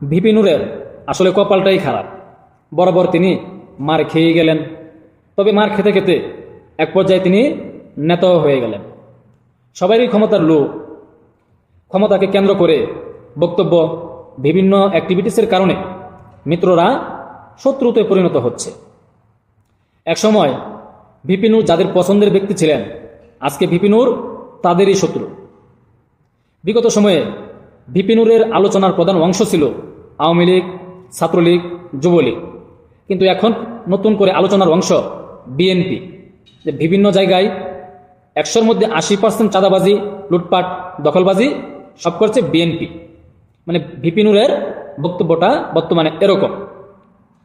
VP নুরের আসলে কপালটাই খারাপ। বরাবর তিনি মার খেয়ে গেলেন। তবে মার খেতে খেতে এক পর্যায়ে তিনি নেতাও হয়ে গেলেন। সবারই ক্ষমতার লোক ক্ষমতাকে কেন্দ্র করে বক্তব্য বিভিন্ন অ্যাক্টিভিটিসের কারণে মিত্ররা শত্রুতে পরিণত হচ্ছে। একসময় ভিপিনুর যাদের পছন্দের ব্যক্তি ছিলেন, আজকে ভিপিনুর তাদেরই শত্রু। বিগত সময়ে ভিপিনুরের আলোচনার প্রধান অংশ ছিল আওয়ামী লীগ, ছাত্রলীগ, যুবলীগ। কিন্তু এখন নতুন করে আলোচনার অংশ বিএনপি। যে বিভিন্ন জায়গায় একশোর মধ্যে আশি পার্সেন্ট চাঁদাবাজি, লুটপাট, দখলবাজি সব করছে বিএনপি। মানে ভিপিনুরের বক্তব্যটা বর্তমানে এরকম।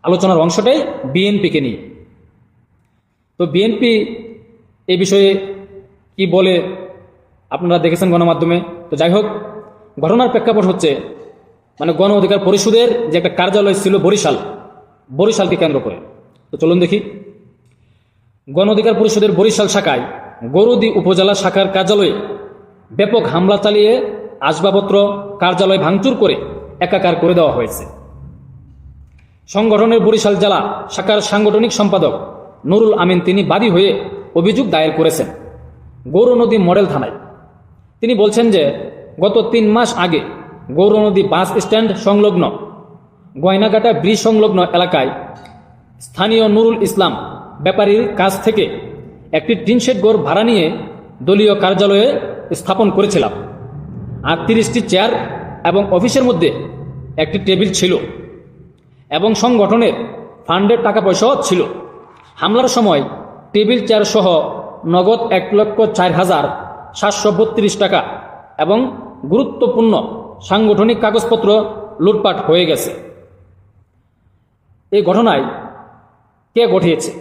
আলোচনার অংশটাই বিএনপিকে নিয়ে। তো বিএনপি এই বিষয়ে কি বলে আপনারা দেখেছেন গণমাধ্যমে? তো যাই হোক ঘটনার প্রেক্ষাপট হচ্ছে মানে গণ অধিকার পরিষদের যে একটা কার্যালয় ছিল বরিশাল, বরিশালকে কেন্দ্র করে। তো চলুন দেখি। গণ অধিকার পরিষদের বরিশাল শাখায় গরুদি উপজেলা শাখার কার্যালয়ে ব্যাপক হামলা চালিয়ে আসবাবপত্র কার্যালয় ভাঙচুর করে একাকার করে দেওয়া হয়েছে। সংগঠনের বরিশাল জেলা শাখার সাংগঠনিক সম্পাদক নুরুল আমিন তিনি বাদী হয়ে অভিযোগ দায়ের করেছেন। গৌরনদী মডেল থানায়। তিনি বলছেন যে গত তিন মাস আগে গৌরনদী বাস স্ট্যান্ড সংলগ্ন গয়নাঘাটা ব্রিজ সংলগ্ন এলাকায় স্থানীয় নুরুল ইসলাম ব্যাপারীর কাছ থেকে একটি টিনশেড গোর ভাড়া নিয়ে দলীয় কার্যালয়ে স্থাপন করেছিলাম। আর তিরিশটি চেয়ার এবং অফিসের মধ্যে একটি টেবিল ছিল এবং সংগঠনের ফান্ডের টাকা পয়সাও ছিল। হামলার সময় টেবিল চেয়ার সহ নগদ এক লক্ষ চার হাজার সাতশো বত্রিশ টাকা এবং গুরুত্বপূর্ণ সাংগঠনিক কাগজপত্র লুটপাট হয়ে গেছে। এই ঘটনায় কে ঘটিয়েছে?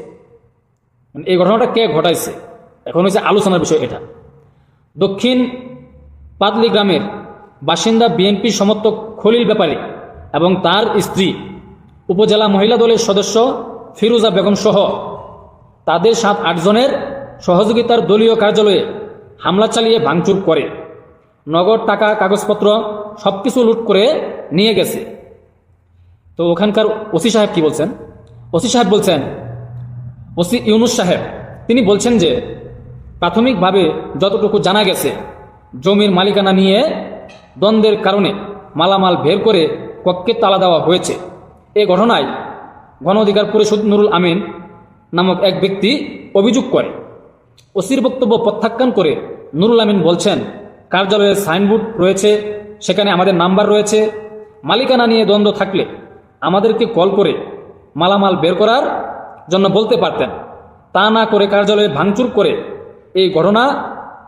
মানে এই ঘটনাটা কে ঘটাইছে? এখন হচ্ছে আলোচনার বিষয় এটা। দক্ষিণ পাতলি গ্রামের বাসিন্দা বিএনপি সমর্থক খলিল ব্যাপারী এবং তার স্ত্রী উপজেলা মহিলা দলের সদস্য ফিরুজা বেগম সহ তাদের সাত আটজনের সহযোগিতার দলীয় কার্যালয়ে হামলা চালিয়ে ভাঙচুর করে। নগদ টাকা, কাগজপত্র সব কিছু লুট করে নিয়ে গেছে। তো ওখানকার ওসি সাহেব কি বলছেন? ওসি সাহেব বলছেন, ওসি ইউনুস সাহেব, তিনি বলছেন যে, প্রাথমিকভাবে যতটুকু জানা গেছে, জমির মালিকানা নিয়ে দ্বন্দ্বের কারণে মালামাল বের করে কক্ষে তালা দেওয়া হয়েছে। এ ঘটনায় গণ অধিকার পরিষদ নুরুল আমিন নামক এক ব্যক্তি অভিযোগ করে। ওসির বক্তব্য প্রত্যাখ্যান করে নুরুল আমিন বলছেন কার্যালয়ে সাইনবোর্ড রয়েছে, সেখানে আমাদের নাম্বার রয়েছে। মালিকানা নিয়ে দ্বন্দ্ব থাকলে আমাদেরকে কল করে মালামাল বের করার জন্য বলতে পারতেন। তা না করে কার্যালয়ে ভাঙচুর করে এই ঘটনা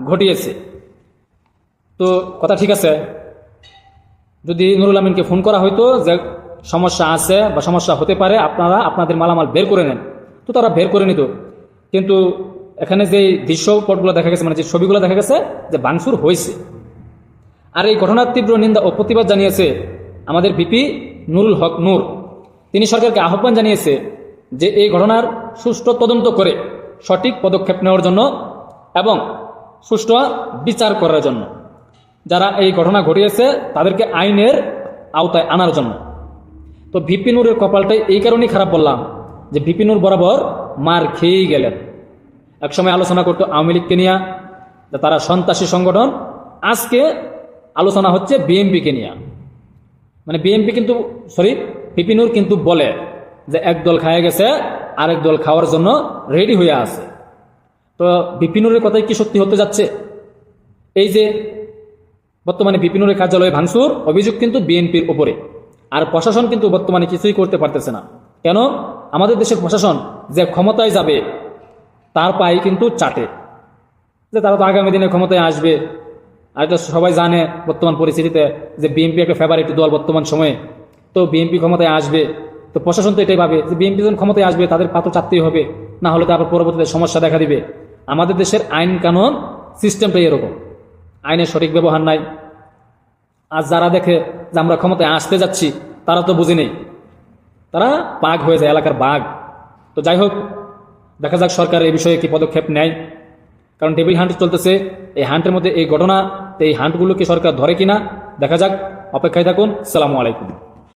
ঘটিয়েছে। তো কথা ঠিক আছে? যদি নুরুল আমিনকে ফোন করা হয়তো যে সমস্যা আছে বা সমস্যা হতে পারে, আপনারা আপনাদের মালামাল বের করে নেন। তো তারা বের করে নিত। কিন্তু এখানে যে দৃশ্যপটগুলো দেখা গেছে মানে যে ছবিগুলো দেখা গেছে, যে ভাঙচুর হয়েছে। আর এই ঘটনার তীব্র নিন্দা ও প্রতিবাদ জানিয়েছে আমাদের বিপি নুরুল হক নূর। তিনি সরকারকে আহ্বান জানিয়েছে যে এই ঘটনার সুষ্ঠু তদন্ত করে সঠিক পদক্ষেপ নেওয়ার জন্য এবং সুষ্ঠু বিচার করার জন্য। যারা এই ঘটনা ঘটিয়েছে, তাদেরকে আইনের আওতায় আনার জন্য। তো ভিপি নূরের কপালটাই এই কারণেই খারাপ বললাম যে ভিপি নূর বরাবর মার খেয়েই গেলেন। একসময় আলোচনা করতো আওয়ামী লীগকে নিয়ে তারা সন্ত্রাসী সংগঠন। আজকে আলোচনা হচ্ছে বিএমপিকে নিয়ে। মানে বিএমপি কিন্তু, সরি বিপিনুর কিন্তু বলে যে এক দল খায় গেছে, আরেক দল খাওয়ার জন্য রেডি হয়ে আছে। তো বিপিনুরের কথাই কি সত্যি হতে যাচ্ছে? এই যে বর্তমানে বিপিনুরের কার্যালয়ে ভাঙচুর, অভিযোগ কিন্তু বিএনপির উপরে। আর প্রশাসন কিন্তু বর্তমানে কিছুই করতে পারতেছে না। কেন? আমাদের দেশের প্রশাসন যে ক্ষমতায় যাবে তার পায়ে কিন্তু চাটে। যে তারা তো আগামী দিনে ক্ষমতায় আসবে। আর এটা সবাই জানে বর্তমান পরিস্থিতিতে যে বিএনপি একটা ফেভারিট দল বর্তমান সময়ে। তো বিএনপি ক্ষমতায় আসবে। তো প্রশাসন তো এটাই ভাবে যে বিএনপি যখন ক্ষমতায় আসবে তাদের পাত্র চাপতেই হবে। না হলে তারপর পরবর্তীতে সমস্যা দেখা দিবে। আমাদের দেশের আইন কানুন সিস্টেমটাই এরকম। আইনের সঠিক ব্যবহার নাই। আর যারা দেখে যে আমরা ক্ষমতায় আসতে যাচ্ছি, তারা তো বুঝে নেই। তারা বাঘ হয়ে যায়, এলাকার বাঘ। তো যাই হোক দেখা যাক সরকার এই বিষয়ে কি পদক্ষেপ নেয়। কারণ টেবিল হান্ট চলতেছে, এই হান্টের মধ্যে এই ঘটনা এই হান্টগুলোকে সরকার ধরে কিনা, দেখা যাক। অপেক্ষায় থাকুন, সালামু আলাইকুম।